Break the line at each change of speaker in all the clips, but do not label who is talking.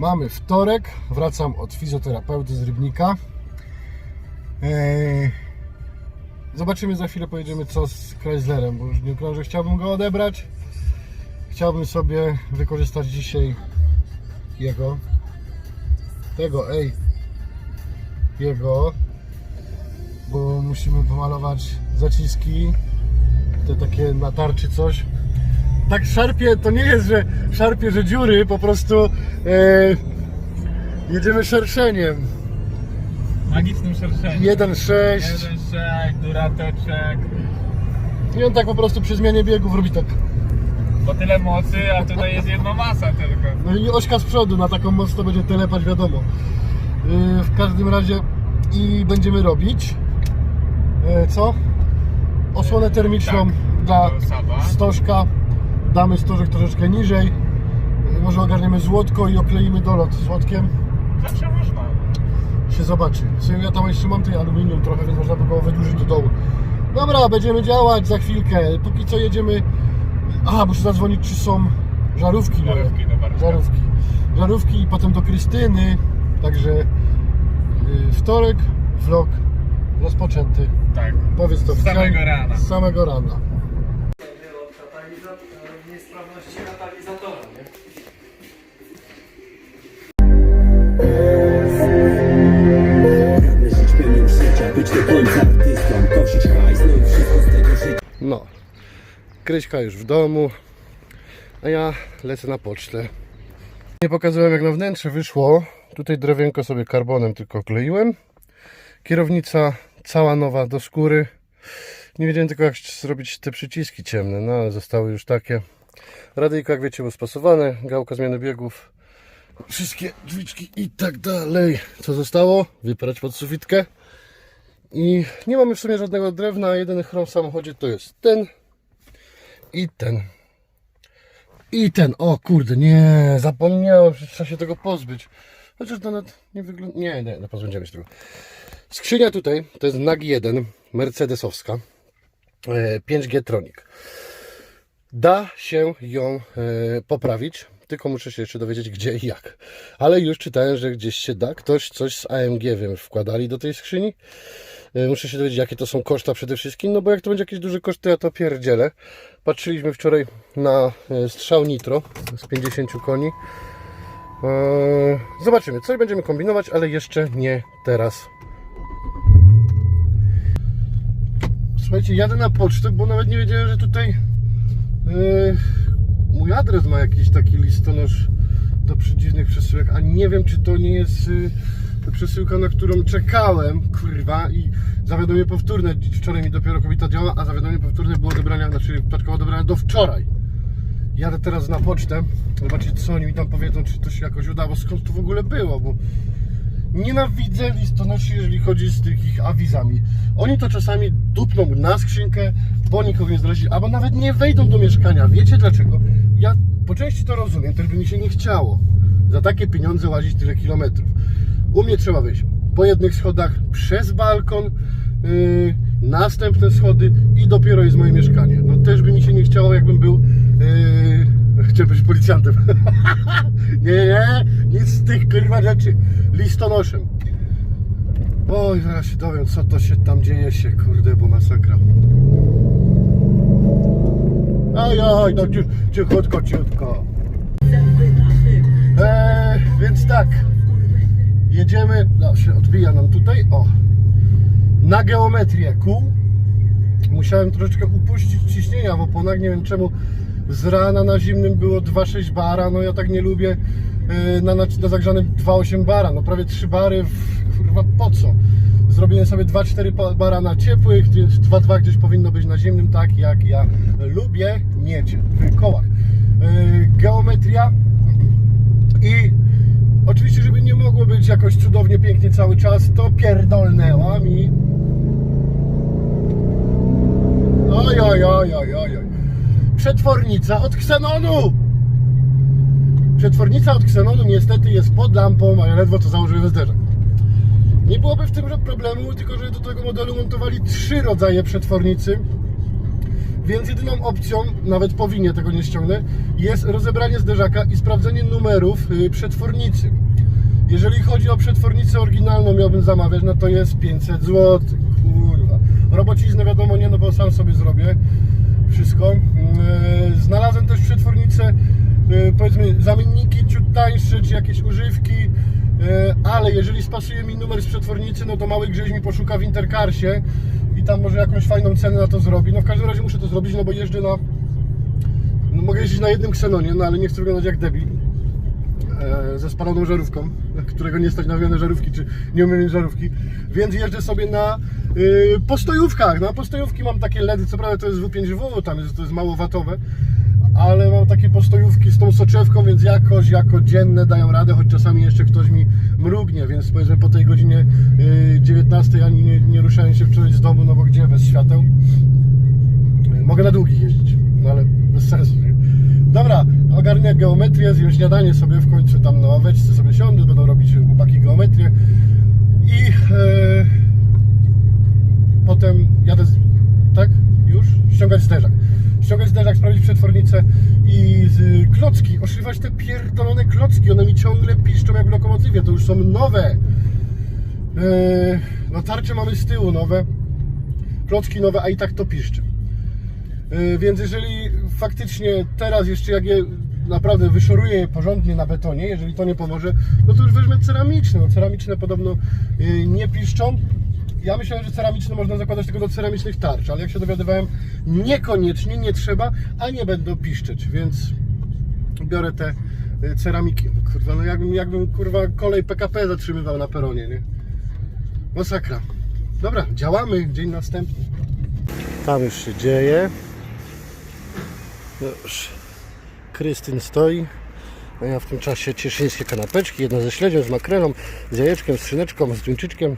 Mamy wtorek, wracam od fizjoterapeuty z Rybnika. Eee, Zobaczymy za chwilę, pojedziemy co z Chryslerem, bo już nie że chciałbym go odebrać. Chciałbym sobie wykorzystać dzisiaj jego, tego, ej, jego, bo musimy pomalować zaciski, te takie na tarczy coś. Tak szarpie, to nie jest, że szarpie, że dziury, po prostu e, jedziemy szerszeniem.
Magicznym szerszeniem.
1.6
Jeden szek, durateczek.
i on tak po prostu przy zmianie biegów robi tak.
Bo tyle mocy, a tutaj jest jedna masa tylko.
No i ośka z przodu, na taką moc to będzie telepać, wiadomo. Yy, w każdym razie i będziemy robić yy, co? Osłonę termiczną
Tak,
dla
do Saba.
stożka. Damy stożek troszeczkę niżej. Może ogarniemy złotko i okleimy dolot złotkiem.
Zawsze można.
Się zobaczy. Ja tam jeszcze mam tej aluminium trochę, więc można by było wydłużyć do dołu. Dobra, będziemy działać za chwilkę. Póki co jedziemy. Aha, muszę zadzwonić, czy są żarówki. moje.
Żarówki do Bartka.
Żarówki. Żarówki i potem do Krystyny. Także yy, wtorek, vlog rozpoczęty.
Tak.
Powiedz to
Z samego rana.
Z samego rana. Kryśka już w domu, a ja lecę na pocztę. Nie pokazałem jak na wnętrze wyszło. Tutaj drewienko sobie karbonem tylko kleiłem. Kierownica cała nowa do skóry. Nie wiedziałem tylko jak zrobić te przyciski ciemne, no ale zostały już takie. Radyjko jak wiecie było spasowane, gałka zmiany biegów, wszystkie drzwiczki i tak dalej. Co zostało? Wyprać pod sufitkę. I nie mamy w sumie żadnego drewna. Jedyny chrom w samochodzie to jest ten i ten. I ten. O kurde, nie, zapomniałem, że trzeba się tego pozbyć. Chociaż nawet nie wygląda. Nie, nie, no pozbędziemy się tego. Skrzynia tutaj to jest NAG 1 Mercedesowska e, 5G Tronic. Da się ją e, poprawić, tylko muszę się jeszcze dowiedzieć gdzie i jak. Ale już czytałem, że gdzieś się da. Ktoś coś z AMG wiem wkładali do tej skrzyni. E, Muszę się dowiedzieć, jakie to są koszta przede wszystkim, no bo jak to będzie jakieś duże koszty, ja to pierdzielę. Patrzyliśmy wczoraj na e, strzał nitro z 50 koni. E, Zobaczymy, coś będziemy kombinować, ale jeszcze nie teraz. Słuchajcie, jadę na pocztę, bo nawet nie wiedziałem, że tutaj e, mój adres ma jakiś taki listonosz do przedziwnych przesyłek, a nie wiem, czy to nie jest y, przesyłka, na którą czekałem, kurwa, i zawiadomienie powtórne, wczoraj mi dopiero kobieta działa, a zawiadomienie powtórne było odebrania, znaczy paczkowo odebrane do wczoraj. Jadę teraz na pocztę, zobaczyć co oni mi tam powiedzą, czy to się jakoś udało, skąd to w ogóle było, bo nienawidzę listonoszy, jeżeli chodzi z tych ich awizami. Oni to czasami dupną na skrzynkę, bo nikogo nie zrazi, albo nawet nie wejdą do mieszkania. Wiecie dlaczego? Ja po części to rozumiem, też by mi się nie chciało za takie pieniądze łazić tyle kilometrów. U mnie trzeba wyjść po jednych schodach przez balkon, yy, następne schody i dopiero jest moje mieszkanie. No też by mi się nie chciało, jakbym był yy, chciałbym być policjantem. nie, nie, nic z tych kurwa rzeczy. Listonoszem. Oj, zaraz się dowiem, co to się tam dzieje się, kurde, bo masakra. Oj, oj, no cichutko, cichutko. Eee, więc tak, jedziemy, no się odbija nam tutaj, o, na geometrię kół. Musiałem troszeczkę upuścić ciśnienia w oponach, nie wiem czemu z rana na zimnym było 2,6 bara, no ja tak nie lubię e, na, na, na zagrzanym 2,8 bara, no prawie 3 bary, w, kurwa po co? Zrobiłem sobie 2,4 pa- bara na ciepłych, więc 2,2 gdzieś powinno być na zimnym, tak jak ja lubię mieć w kołach. E, Geometria i oczywiście, żeby nie mogło być jakoś cudownie, pięknie cały czas, to pierdolnęła mi Oj, oj, oj, oj, oj. Przetwornica od ksenonu! Przetwornica od ksenonu niestety jest pod lampą, a ja ledwo co założyłem zderzak. Nie byłoby w tym problemu, tylko że do tego modelu montowali trzy rodzaje przetwornicy. Więc jedyną opcją, nawet po winie tego nie ściągnę, jest rozebranie zderzaka i sprawdzenie numerów y, przetwornicy. Jeżeli chodzi o przetwornicę oryginalną, miałbym zamawiać, no to jest 500 zł. Kurwa. Robociznę wiadomo nie, no bo sam sobie zrobię wszystko. Yy, Znalazłem też przetwornicę, yy, powiedzmy zamienniki ciut tańsze, czy jakieś używki, yy, ale jeżeli spasuje mi numer z przetwornicy, no to mały Grześ mi poszuka w Intercarsie i tam może jakąś fajną cenę na to zrobi. No w każdym razie muszę to zrobić, no bo jeżdżę na... No mogę jeździć na jednym Xenonie, no ale nie chcę wyglądać jak debil e, ze spaloną żarówką, którego nie stać na wymianę żarówki, czy nie umiem mieć żarówki, więc jeżdżę sobie na y, postojówkach. Na postojówki mam takie LEDy, co prawda to jest W5W, tam jest, to jest mało watowe, ale mam takie postojówki z tą soczewką, więc jakoś jako dzienne dają radę, choć czasami jeszcze ktoś mi mrugnie, więc powiedzmy po tej godzinie y, 19 ani nie, nie ruszałem się wczoraj z domu, no bo gdzie bez świateł. Mogę na długich jeździć, no ale bez sensu. Nie? Dobra, ogarnię geometrię, zjem śniadanie sobie w końcu tam na ławeczce sobie siądę, będą robić chłopaki geometrię i e, potem jadę, z, tak? Już? Ściągać zderzak. Ściągać zderzak, sprawdzić przetwornicę i z klocki, oszywać te pierdolone klocki, one mi ciągle piszczą jak w lokomotywie, to już są nowe. E, no tarcze mamy z tyłu nowe, klocki nowe, a i tak to piszczy. Yy, Więc jeżeli faktycznie teraz jeszcze jak je naprawdę wyszoruję je porządnie na betonie, jeżeli to nie pomoże, no to już weźmę ceramiczne. No, ceramiczne podobno yy, nie piszczą. Ja myślałem, że ceramiczne można zakładać tylko do ceramicznych tarcz, ale jak się dowiadywałem, niekoniecznie, nie trzeba, a nie będą piszczeć, więc biorę te yy, ceramiki. No, kurwa, no jakbym, jakbym kurwa kolej PKP zatrzymywał na peronie, nie? Masakra. Dobra, działamy, dzień następny. Tam już się dzieje. Już Krystyn stoi. A ja w tym czasie cieszyńskie kanapeczki. Jedna ze śledzią, z makrelą, z jajeczkiem, z szyneczką, z tuńczyczkiem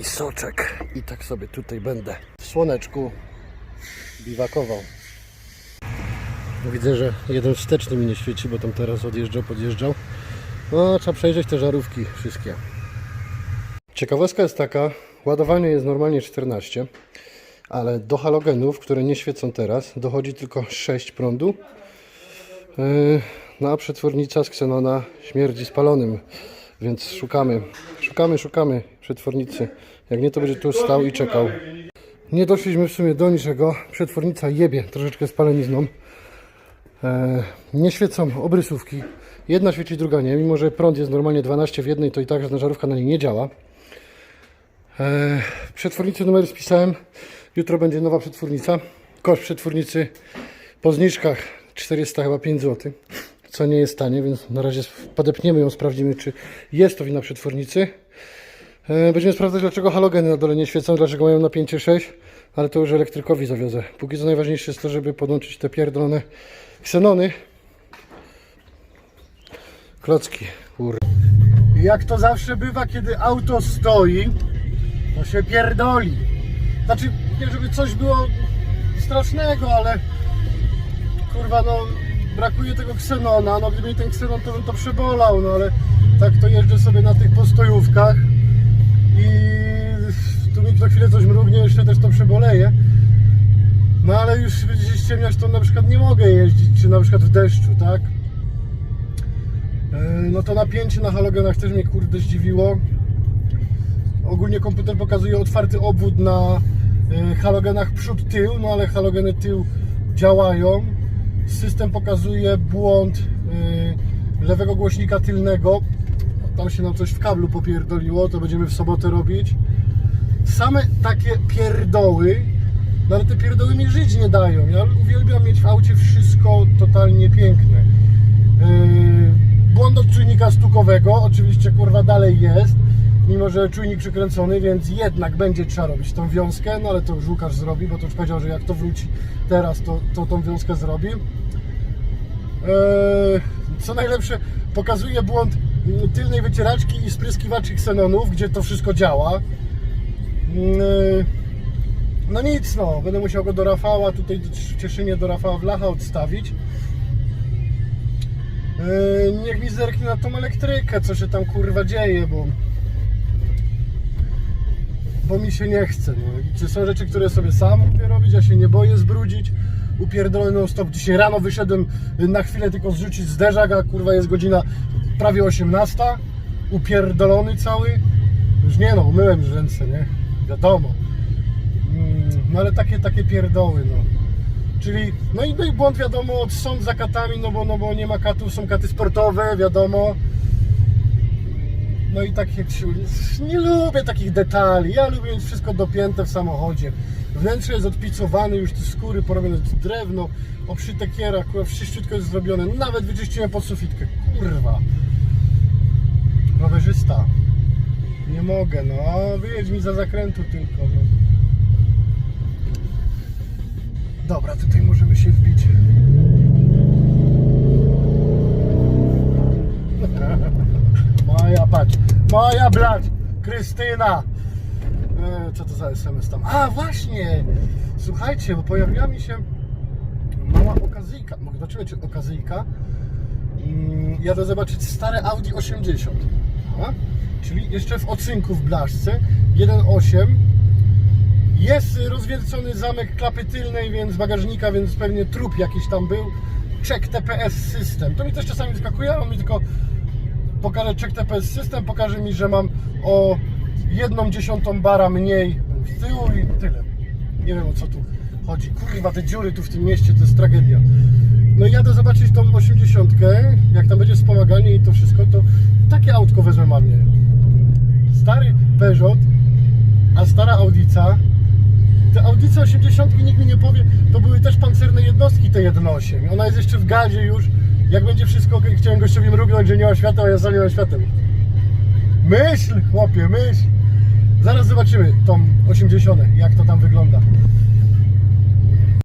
i soczek. I tak sobie tutaj będę w słoneczku biwakował. Widzę, że jeden wsteczny mi nie świeci, bo tam teraz odjeżdżał, podjeżdżał. No, trzeba przejrzeć te żarówki wszystkie. Ciekawostka jest taka, ładowanie jest normalnie 14, ale do halogenów, które nie świecą teraz, dochodzi tylko 6 prądu. Yy, No a przetwornica z ksenona śmierdzi spalonym, więc szukamy, szukamy, szukamy przetwornicy. Jak nie, to będzie tu stał i czekał. Nie doszliśmy w sumie do niczego. Przetwornica jebie troszeczkę spalenizną. E, nie świecą obrysówki. Jedna świeci, druga nie. Mimo, że prąd jest normalnie 12 w jednej, to i tak żadna żarówka na niej nie działa. E, przetwornicy numery spisałem. Jutro będzie nowa przetwornica. Koszt przetwornicy po zniżkach 400 chyba 5 zł. Co nie jest tanie, więc na razie podepniemy ją, sprawdzimy czy jest to wina przetwornicy. E, Będziemy sprawdzać dlaczego halogeny na dole nie świecą, dlaczego mają napięcie 6, ale to już elektrykowi zawiozę. Póki co najważniejsze jest to, żeby podłączyć te pierdolone ksenony. Klocki, kur... Jak to zawsze bywa, kiedy auto stoi, to się pierdoli. Znaczy, nie żeby coś było strasznego, ale kurwa no brakuje tego ksenona, no gdyby ten ksenon to bym to przebolał, no ale tak to jeżdżę sobie na tych postojówkach i tu mi za chwilę coś mrugnie, jeszcze też to przeboleję. No ale już będzie ściemniać, to na przykład nie mogę jeździć, czy na przykład w deszczu, tak? Yy, No to napięcie na halogenach też mnie kurde zdziwiło. Ogólnie komputer pokazuje otwarty obwód na y, halogenach przód-tył, no ale halogeny tył działają. System pokazuje błąd y, lewego głośnika tylnego. Tam się nam coś w kablu popierdoliło, to będziemy w sobotę robić. Same takie pierdoły, no ale te pierdoły mi żyć nie dają. Ja uwielbiam mieć w aucie wszystko totalnie piękne. Yy, błąd od czujnika stukowego, oczywiście kurwa dalej jest, mimo że czujnik przykręcony, więc jednak będzie trzeba robić tą wiązkę, no ale to już Łukasz zrobi, bo to już powiedział, że jak to wróci teraz, to, to tą wiązkę zrobi. Eee, co najlepsze, pokazuje błąd tylnej wycieraczki i spryskiwaczy ksenonów, gdzie to wszystko działa. Eee, no nic, no, będę musiał go do Rafała, tutaj w Cieszynie do Rafała Wlacha odstawić. Yy, niech mi zerknie na tą elektrykę, co się tam kurwa dzieje, bo bo mi się nie chce. No. Czy są rzeczy, które sobie sam lubię robić, ja się nie boję zbrudzić. Upierdolę non stop. Dzisiaj rano wyszedłem y, na chwilę tylko zrzucić zderzak, a kurwa jest godzina prawie 18. Upierdolony cały. Już nie no, umyłem już ręce, nie? Wiadomo. Mm, No ale takie, takie pierdoły, no. Czyli, no i, no i błąd wiadomo, sąd za katami, no bo, no bo nie ma katów, są katy sportowe, wiadomo. No i takie, nie lubię takich detali, ja lubię mieć wszystko dopięte w samochodzie. Wnętrze jest odpicowane, już te skóry porobione, drewno, obszyte kiera, kurwa, wszystko jest zrobione, nawet wyczyściłem pod sufitkę, kurwa. Rowerzysta. Nie mogę, no, wyjedź mi za zakrętu tylko, no. Dobra, tutaj możemy się wbić. Moja blać, Krystyna. E, co to za SMS tam? A, właśnie! Słuchajcie, bo pojawiła mi się mała okazyjka. Mogę zobaczymy, czy okazyjka. Mm, Jadę zobaczyć stare Audi 80. A? Czyli jeszcze w ocynku w blaszce 1.8 jest rozwiercony zamek klapy tylnej, więc bagażnika, więc pewnie trup jakiś tam był. Check TPS system. To mi też czasami wyskakuje, on mi tylko pokaże check TPS system, pokaże mi, że mam o jedną dziesiątą bara mniej z tyłu i tyle. Nie wiem o co tu chodzi. Kurwa, te dziury tu w tym mieście to jest tragedia. No i jadę zobaczyć tą 80, jak tam będzie wspomaganie i to wszystko, to takie autko wezmę mamie. Stary Peugeot, a stara Audica te audycje 80 nikt mi nie powie, to były też pancerne jednostki te 1.8. Ona jest jeszcze w gazie już. Jak będzie wszystko ok, chciałem gościowi mrugnąć, że nie ma światła, a ja zaliłem światem. Myśl, chłopie, myśl. Zaraz zobaczymy tą 80, jak to tam wygląda.